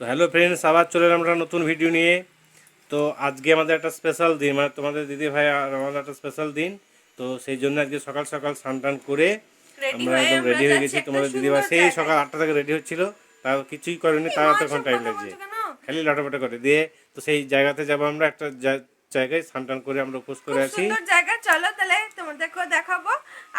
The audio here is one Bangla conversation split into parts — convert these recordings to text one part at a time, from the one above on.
তো হ্যালো ফ্রেন্ডস আবার চলে এলাম একটা নতুন ভিডিও নিয়ে। তো আজকে আমাদের একটা স্পেশাল দিন মানে তোমাদের দিদি ভাই আর আমাদের একটা স্পেশাল দিন। তো সেই জন্য আজকে সকাল সকাল স্নান টান করে আমরা একদম রেডি হয়ে গেছি। তোমাদের দিদি ভাই সেই সকাল আটটা থেকে রেডি হচ্ছিল। তাও কিছুই করেনি তার এতক্ষণ টাইম লাগছে। খালি লটাপটা করে দিয়ে তো সেই জায়গাতে যাব আমরা একটা জায়গায় স্নান টান করে আমরা উপোস করে আছি জায়গা চলো তাহলে তোমাদেরকেও দেখাবো।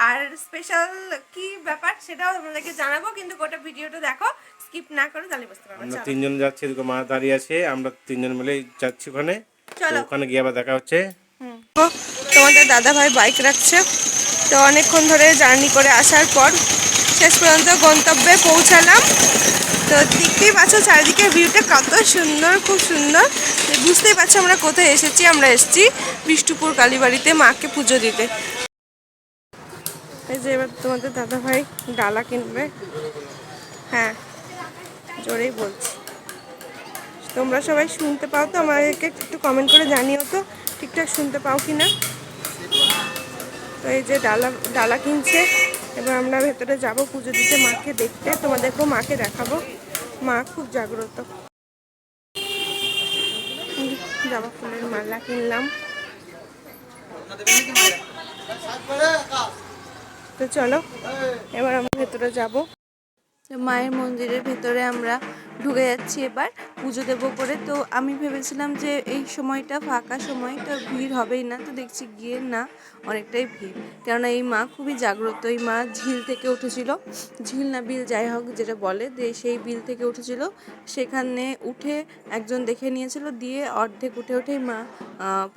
আর স্পেশাল কি ব্যাপার সেটাও তোমাদেরকে জানাব কিন্তু গোটা ভিডিওটা দেখো স্কিপ না করে তাহলে বুঝতে পারবে। আমরা তিনজন যাচ্ছি এদিকে মা দাঁড়িয়ে আছে আমরা তিনজন মিলে যাচ্ছি ওখানে। চলো। ওখানে গিয়ে আবার দেখা হচ্ছে। তোমাদের দাদা ভাই বাইক রাখছে। তো অনেকক্ষণ ধরে জার্নি করে আসার পর শেষ পর্যন্ত গন্তব্যে পৌঁছালাম। তো দেখতেই পাচ্ছ চারিদিকের ভিউটা কত সুন্দর খুব সুন্দর। বুঝতেই পারছ আমরা কোথায় এসেছি আমরা এসেছি বিষ্ণুপুর কালীবাড়িতে মাকে পুজো দিতে। এই যে এবার তোমাদের দাদা ভাই ডালা কিনবে। হ্যাঁ জোরেই বলছি। তোমরা সবাই শুনতে পাও তো আমাদেরকে একটু কমেন্ট করে জানিও তো, ঠিকঠাক শুনতে পাও কি না তো এই যে ডালা ডালা কিনছে। এবার আমরা ভেতরে যাব পুজো দিতে মাকে দেখতে। তোমাদেরকেও মাকে দেখাবো। মা খুব জাগ্রত। জবা ফুলের মালা কিনলাম। তো চলো এবার আমরা ভেতরে যাব। মায়ের মন্দিরের ভেতরে আমরা ঢুকে যাচ্ছি এবার, পুজো দেব করে। তো আমি ভেবেছিলাম যে এই সময়টা ফাঁকা সময়, তো ভিড় হবেই না। তো দেখছি গিয়ে না, অনেকটাই ভিড়। কেননা এই মা খুবই জাগ্রত। এই মা ঝিল থেকে উঠেছিল। ঝিল না, বিল যাই হোক যেটা বলে, যে সেই বিল থেকে উঠেছিল। সেখানে উঠে একজন দেখে নিয়েছিল। দিয়ে অর্ধেক উঠে উঠেই মা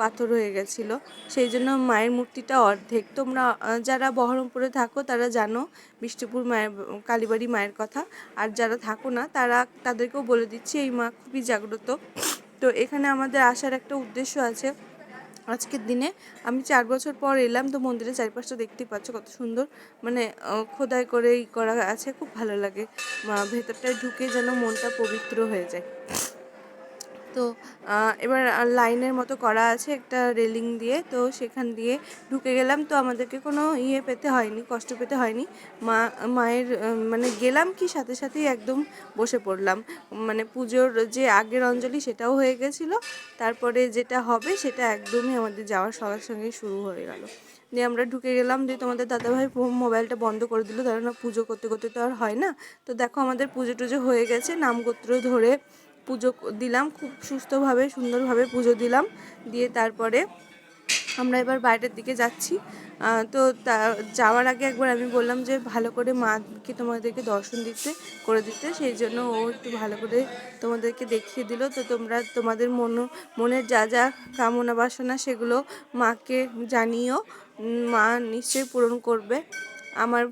পাথর হয়ে গেছিল। সেই জন্য মায়ের মূর্তিটা অর্ধেক। তোমরা যারা বহরমপুরে থাকো তারা জানো, বিষ্ণুপুর মায়ের, কালীবাড়ি মায়ের কথা। আর যারা থাকো না, তারা তাদেরকেও বলে দিচ্ছি, এই মা খুবই জাগ্রত। তো এখানে আমাদের আসার একটা উদ্দেশ্য আছে। আজকের দিনে আমি চার বছর পর এলাম, তো মন্দিরের চারপাশটা দেখতেই পাচ্ছ কত সুন্দর। মানে খোদাই করে করা আছে, খুব ভালো লাগে। ভেতরটায় ঢুকে যেন মনটা পবিত্র হয়ে যায়। তো এবার লাইনের মতো করা আছে একটা রেলিং দিয়ে। তো সেখান দিয়ে ঢুকে গেলাম। তো আমাদেরকে কোনো ইয়ে পেতে হয়নি, কষ্ট পেতে হয়নি। মা, মায়ের মানে গেলাম কি সাথে সাথেই একদম বসে পড়লাম। মানে পুজোর যে আগের অঞ্জলি সেটাও হয়ে গেছিল। তারপরে যেটা হবে সেটা একদমই আমাদের যাওয়ার সঙ্গে সঙ্গেই শুরু হয়ে গেল। দিয়ে আমরা ঢুকে গেলাম। দিয়ে তোমাদের দাদাভাই মোবাইলটা বন্ধ করে দিল। কারণ পুজো করতে করতে তো আর হয় না। তো দেখো আমাদের পুজো টুজো হয়ে গেছে। নামগোত্র ধরে পুজো দিলাম, খুব সুস্থভাবে, সুন্দরভাবে পুজো দিলাম। দিয়ে তারপরে আমরা এবার বাইরের দিকে যাচ্ছি। তো যাওয়ার আগে একবার আমি বললাম যে ভালো করে মাকে তোমাদেরকে দর্শন দিতে, করে দিতে। সেই জন্য ও একটু ভালো করে তোমাদেরকে দেখিয়ে দিল। তো তোমরা, তোমাদের মন, মনের যা যা কামনা বাসনা সেগুলো মাকে জানিও। মা নিশ্চয়ই পূরণ করবে। আমার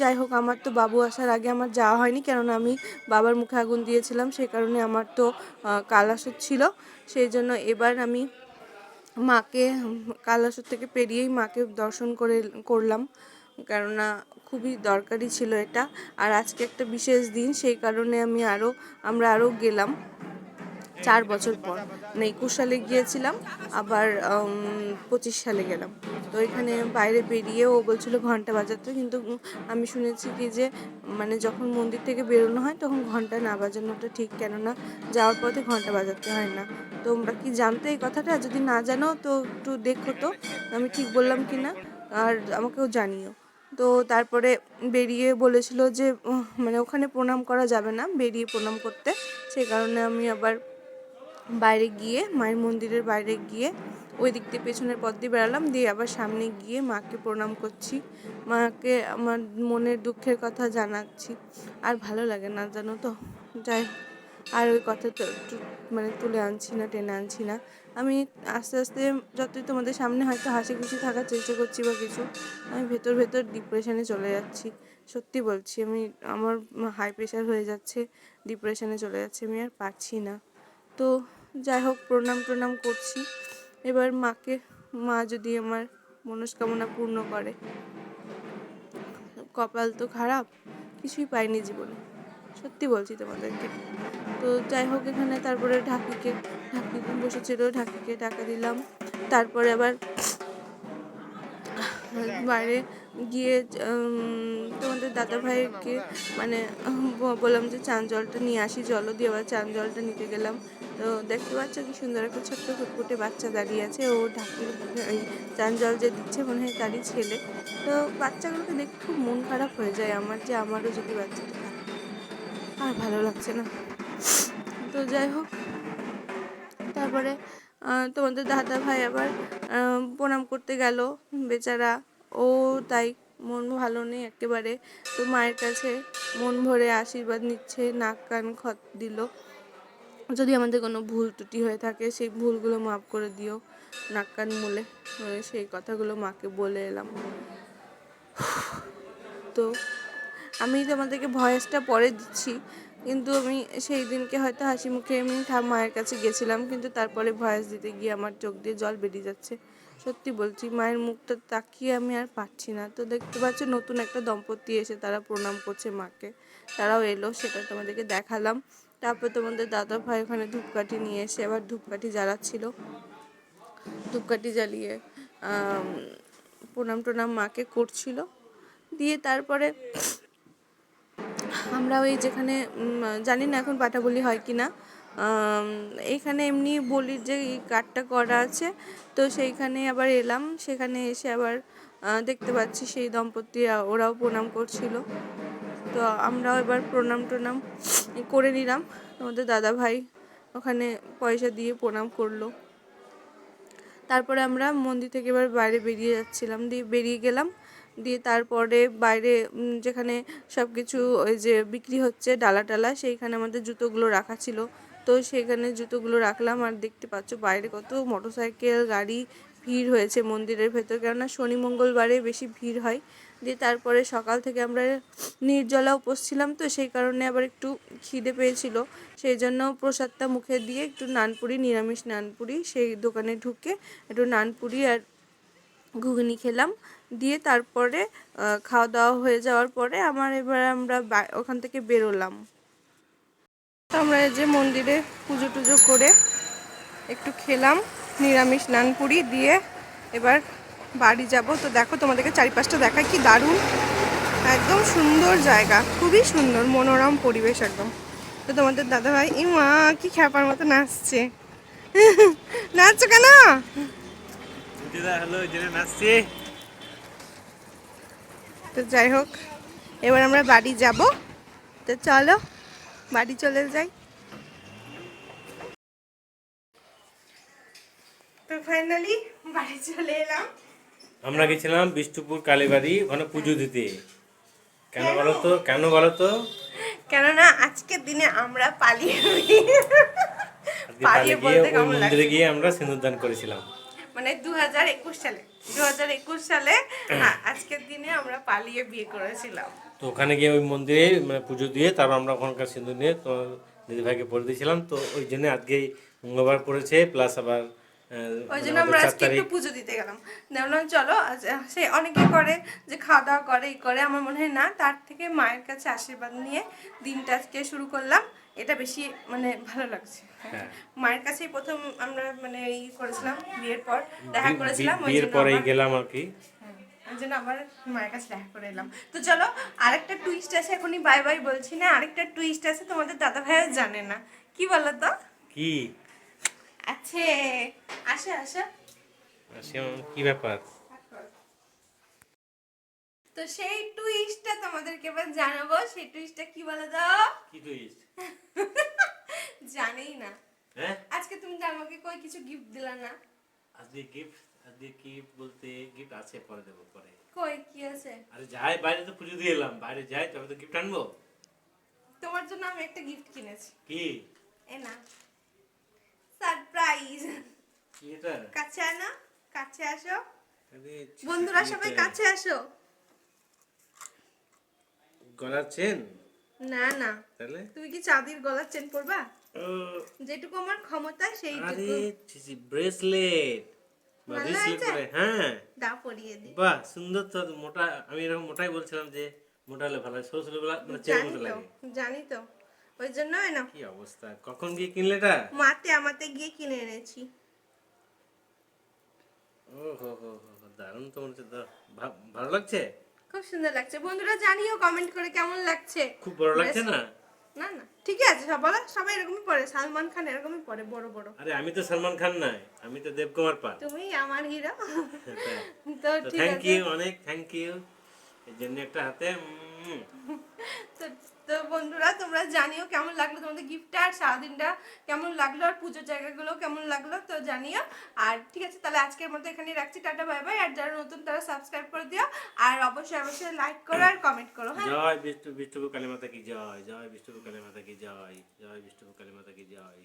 যাই হোক, আমার তো বাবু আসার আগে আমার যাওয়া হয়নি, কেননা আমি বাবার মুখে আগুন দিয়েছিলাম সেই কারণে আমার তো কালাসুর ছিল। সেই জন্য এবার আমি মাকে কালাসুর থেকে পেরিয়েই মাকে দর্শন করে, করলাম, কেননা খুবই দরকারি ছিল এটা। আর আজকে একটা বিশেষ দিন, সেই কারণে আমি আরও আমরা আরও গেলাম। চার বছর পর। মানে একুশ সালে গিয়েছিলাম, আবার পঁচিশ সালে গেলাম। তো এখানে বাইরে বেরিয়ে ও বলছিল ঘণ্টা বাজাতে, কিন্তু আমি শুনেছি কি যে মানে যখন মন্দির থেকে বেরোনো হয় তখন ঘণ্টা না বাজানোটা ঠিক, কেননা যাওয়ার পথে ঘণ্টা বাজাতে হয় না। তোমরা কি জানতে এই কথাটা? যদি না জানো, তো একটু দেখো তো, আমি ঠিক বললাম কি না, আর আমাকেও জানিও। তো তারপরে বেরিয়ে বলেছিল যে মানে ওখানে প্রণাম করা যাবে না, বেরিয়ে প্রণাম করতে। সেই কারণে আমি আবার বাইরে গিয়ে, মায়ের মন্দিরের বাইরে গিয়ে, ওই দিক দিয়ে পেছনের পথ দিয়ে বেড়ালাম। দিয়ে আবার সামনে গিয়ে মাকে প্রণাম করছি। মাকে আমার মনের দুঃখের কথা জানাচ্ছি। আর ভালো লাগে না, জানো তো? যাই আর ওই কথা মানে তুলে আনছি না, টেনে আনছি না। আমি আস্তে আস্তে যতই তোমাদের সামনে হয়তো হাসি খুশি থাকার চেষ্টা করছি বা কিছু, আমি ভেতর ভেতর ডিপ্রেশনে চলে যাচ্ছি। সত্যি বলছি, আমি, আমার হাই প্রেশার হয়ে যাচ্ছে ডিপ্রেশনে চলে যাচ্ছে, আমি আর পারছি না। তো যাই হোক, প্রণাম প্রণাম করছি। এবার মাকে, মা যদি আমার মনস্কামনা পূর্ণ করে। কপাল তো খারাপ, কিছুই পাইনি জীবনে। সত্যি বলছি তোমাদেরকে। তো যাই হোক, এখানে তারপরে ঢাকিকে, ঢাকি বসেছিল, ঢাকিকে টাকা দিলাম। তারপরে আবার বাইরে গিয়ে তোমাদের দাদা ভাইকে মানে বললাম যে চান জলটা নিয়ে আসি, জলও দিয়ে আবার চান জলটা নিতে গেলাম। তো দেখতে পাচ্ছ কি সুন্দর একটা ছোট্ট ফুটফুটে বাচ্চা দাঁড়িয়ে আছে। ও ঢাকি ওই চান জল যে দিচ্ছে মনে হয় তারই ছেলে। তো বাচ্চাগুলোকে দেখে খুব মন খারাপ হয়ে যায় আমার যে আমারও যদি বাচ্চাটা থাকে আর ভালো লাগছে না। তো যাই হোক, তারপরে তোমাদের দাদা ভাই আবার প্রণাম করতে গেল। বেচারা, ও তাই মন ভালো নেই একেবারে। তো মায়ের কাছে মন ভরে আশীর্বাদ নিচ্ছে, নাক কান খত দিল। যদি আমাদের কোনো ভুল ত্রুটি হয়ে থাকে, সেই ভুলগুলো মাফ করে দিও। নাক কান মুলে সেই কথাগুলো মাকে বলে এলাম। তো আমি তোমাদেরকে ভয়েসটা পরে দিচ্ছি, কিন্তু আমি সেই দিনকে হয়তো হাসি মুখে এমনি ঠা- মায়ের কাছে গেছিলাম, কিন্তু তারপরে ভয়েস দিতে গিয়ে আমার চোখ দিয়ে জল বেরিয়ে যাচ্ছে। সত্যি বলছি, মায়ের মুখটা তাকিয়ে আমি আর পাচ্ছি না। তো দেখতে পাচ্ছি, নতুন একটা দম্পতি এসে তারা প্রণাম করছে মাকে। তারাও এলো, সেটা তোমাদেরকে দেখালাম। তারপর তোমাদের দাদা ভাই ওখানে ধূপকাঠি নিয়ে এসে আবার ধূপকাঠি জ্বালাচ্ছিল। ধূপকাঠি জ্বালিয়ে প্রণাম টনাম মাকে করছিল। দিয়ে তারপরে আমরা ওই যেখানে জানি না এখন পাটা বলি হয় কি না আম, এইখানে এমনি বলির যে কার্ডটা করা আছে তো সেইখানে আবার এলাম। সেখানে এসে আবার দেখতে পাচ্ছি সেই দম্পতি ওরাও প্রণাম করছিল। তো আমরাও এবার প্রণাম টনাম করে নিলাম। আমাদের দাদা ভাই ওখানে পয়সা দিয়ে প্রণাম করল। তারপরে আমরা মন্দির থেকে এবার বাইরে বেরিয়ে যাচ্ছিলাম। দিয়ে বেরিয়ে গেলাম। দিয়ে তারপরে বাইরে যেখানে সব কিছু ওই যে বিক্রি হচ্ছে, ডালা টালা, সেইখানে আমাদের জুতোগুলো রাখা ছিল। তো সেইখানে জুতোগুলো রাখলাম আর দেখতে পাচ্ছ বাইরে কত মোটরসাইকেল, গাড়ি ভিড় হয়েছে মন্দিরের ভেতর। কেননা শনি মঙ্গলবারে বেশি ভিড় হয়। দিয়ে তারপরে সকাল থেকে আমরা নির্জলা উপোস ছিলাম তো সেই কারণে আবার একটু খিদে পেয়েছিল। সেই জন্য প্রসাদটা মুখে দিয়ে একটু নানপুরি, নিরামিষ নানপুরি সেই দোকানে ঢুকে একটু নানপুরি আর ঘুগনি খেলাম। দিয়ে তারপরে খাওয়া দাওয়া হয়ে যাওয়ার পরে আমার এবার আমরা ওখান থেকে বেরোলাম। আমরা যে মন্দিরে পুজো টুজো করে একটু খেলাম, নিরামিষ নানপুরি দিয়ে এবার বাড়ি যাব। তো দেখো তোমাদেরকে চারিপাশটা দেখায় কি দারুণ। একদম সুন্দর জায়গা খুবই সুন্দর মনোরম পরিবেশ একদম। তো তোমাদের দাদা ভাই ই মা কি খ্যাপার মতো নাচছে নাচছো কেন? তো যাই হোক এবার আমরা বাড়ি যাব। তো চলো বাড়ি চলে যাই। তো ফাইনালি বাড়ি চলে এলাম। আমরা গেছিলাম বিষ্ণুপুর কালীবাড়ি ওখানে পুজো দিতে। কেন বলো তো কেন বলো তো কেননা আজকের দিনে আমরা পালিয়ে বলতে মন্দিরে গিয়ে আমরা সিঁদুরদান করেছিলাম। মানে দু হাজার একুশ সালে দু হাজার একুশ সালে আজকের দিনে আমরা পালিয়ে বিয়ে করেছিলাম। তো ওখানে গিয়ে ওই মন্দিরে মানে পুজো দিয়ে তারপর আমরা ওখানকার সিঁদুর নিয়ে তো দিদিভাইকে পরে দিয়েছিলাম। তো ওই জন্য আজকে মঙ্গলবার পড়েছে প্লাস আবার ওই মানে জন্য আমরা আজকে একটু পুজো দিতে গেলাম। দেখলাম চলো সে অনেকে করে যে খাওয়া দাওয়া করে এই করে। আমার মনে হয় না তার থেকে মায়ের কাছে আশীর্বাদ নিয়ে দিনটা আজকে শুরু করলাম। এটা বেশি মানে ভালো লাগছে। হ্যাঁ। মায়ের কাছেই প্রথম আমরা মানে ই করেছিলাম বিয়ের পর দেখা করেছিলাম বিয়ের পরেই গেলাম আর কি। হ্যাঁ, জন্য আবার মায়ের কাছে দেখা করে এলাম। তো চলো আরেকটা টুইস্ট আছে এখনই বাই বাই বলছি না আরেকটা টুইস্ট আছে তোমাদের দাদা ভাইও জানে না। কি বলো তো? কি? আছে। আসে আসে। কি ব্যাপার? তো সেই টুইস্টটা তোমাদেরকে এবার জানাব। সেই টুইস্টটা কি বলো তো? কি টুইস্ট জানেই না। হ্যাঁ? আজকে তুমি তো আমাকে কই কিছু গিফট দিলা না। আজকে গিফট আজকে গিফট বলতে গিফট আছে পরে দেবো পরে। কই কি আছে? আরে যাই বাইরে তো পুজো দিয়ে এলাম। বাইরে যাই তবে তো গিফট আনব। তোমার জন্য আমি একটা গিফট কিনেছি। কি? এ না। সারপ্রাইজ। কি এটা কাছে আনা কাছে আসো। বন্ধুরা সবাই কাছে আসো। গলার চেন? না না। তাহলে? তুমি কি চাঁদির গলার চেন পরবা? যেটুকু আমার ক্ষমতা আরে সেইটুকু ব্রেসলেট। বা ভালো রিসলেট হ্যাঁ। দা পরিয়ে দি। বাহ সুন্দর তো মোটা আমি এরকম মোটাই বলছিলাম যে মোটা হলে ভালো হয়। সরু সরু মানে চেন লাগে। জানি তো। ওই জন্যই না। কি অবস্থা? কখন গিয়ে কিনলে এটা? মাতে আমাতে গিয়ে কিনে এনেছি। ও হো হো হো দারুণ তো মনে ভালো লাগছে? খুব সুন্দর লাগছে। বন্ধুরা জানিও কমেন্ট করে কেমন লাগছে? খুব বড় লাগছে না? না না ঠিকই আছে সব বলো সবাই এরকমই পড়ে সালমান খান এরকমই পড়ে বড় বড়। আরে আমি তো সালমান খান নাই আমি তো দেবকুমার পাল। তুমি আমার হিরো। তো তো ঠিক থ্যাংক ইউ অনেক থ্যাংক ইউ এর জন্য একটা হাতে তো তো বন্ধুরা, তোমরা জানিও কেমন লাগল তোমাদের গিফটটা আর সারাদিনটা কেমন লাগল, আর পুজোর জায়গাগুলো কেমন লাগল, তো জানিও। আর ঠিক আছে, তাহলে আজকের মতো এখানে রাখছি, টাটা বাই বাই আর যারা নতুন, তারা সাবস্ক্রাইব করে দিও। আর অবশ্যই অবশ্যই লাইক করো আর কমেন্ট করো হ্যাঁ? জয় বিষ্ণু বিষ্ণু কালী মাতা কি জয় জয় বিষ্ণু কালী মাতা কি জয় জয় বিষ্ণু কালী মাতা কি জয়।